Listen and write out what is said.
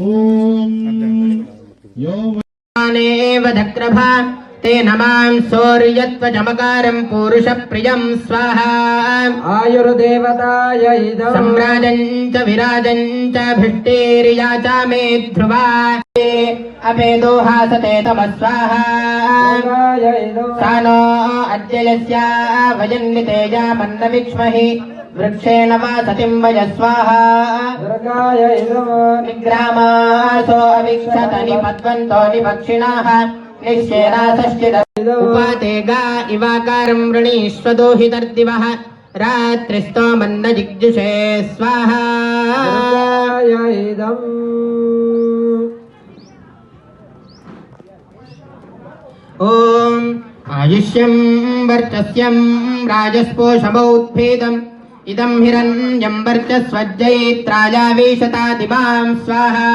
ఓం యో వదక్రభా धक्रभा तेन मां शौर्यत्वचमकारं पुरुषप्रियं स्वाहा आयुर्देवताय इदम् सम्राजं च विराजं च भिष्टेर्या च मे ध्रुवा अपेदोहासते तमः स्वाहा देवाय इदम् सा नो अद्य यस्या वयन्नितेजामन्न विक्ष्महि वृक्षेण वा सतिं वय स्वाहा दुर्गाय इदम् निग्रामासो अविक्षत निपद्वन्तो निपक्षिणाः ఉపాతేగా ఇవాకారం వృణీశ్వదోహితర్దివః రాత్రిస్తోమన్న జిగ్జుషే స్వాహా ఓం ఆయుష్యం వర్చస్యం రాజస్పోషమౌద్భేదం ఇదం హిరణ్యం వర్చస్వజ్జైత్రాజావేశతాదిమాం స్వాహా